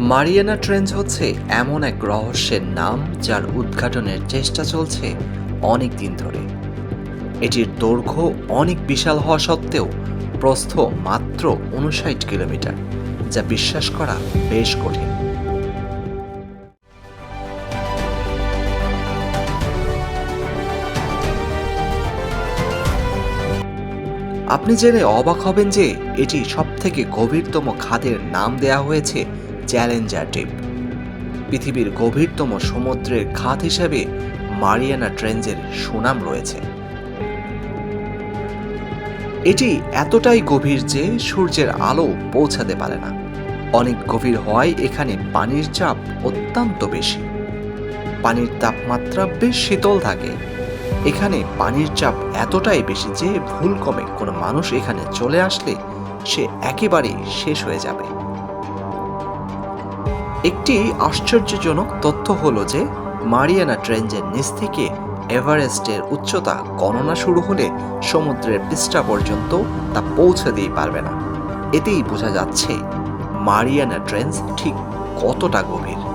Mariana trench হচ্ছে এমন এক রহস্যের নাম যার উদ্ঘাটনের চেষ্টা চলছে অনেক দিন ধরে। এটির দৈর্ঘ্য অনেক বিশাল হওয়া সত্ত্বেও প্রস্থ মাত্র উনষাট কিলোমিটার, যা বিশ্বাস করা বেশ কঠিন। আপনি জেনে অবাক হবেন যে এটি সবথেকে গভীরতম খাদের নাম দেয়া হয়েছে চ্যালেঞ্জার ডিপ পৃথিবীর গভীরতম সমুদ্রের খাত হিসেবে মারিয়ানা ট্রেঞ্জের সুনাম রয়েছে। এটি এতটাই গভীর যে সূর্যের আলো পৌঁছাতে পারে না। অনেক গভীর হওয়ায় এখানে পানির চাপ অত্যন্ত বেশি। পানির তাপমাত্রা বেশ শীতল থাকে। এখানে পানির চাপ এতটাই বেশি যে ভুল কমে কোনো মানুষ এখানে চলে আসলে সে একেবারেই শেষ হয়ে যাবে। একটি আশ্চর্যজনক তথ্য হলো যে, মারিয়ানা ট্রেঞ্জের নিচ থেকে এভারেস্টের উচ্চতা গণনা শুরু হলে সমুদ্রের পৃষ্ঠা পর্যন্ত তা পৌঁছে দিয়ে পারবে না। এতেই বোঝা যাচ্ছে, মারিয়ানা ট্রেঞ্জ ঠিক কতটা গভীর।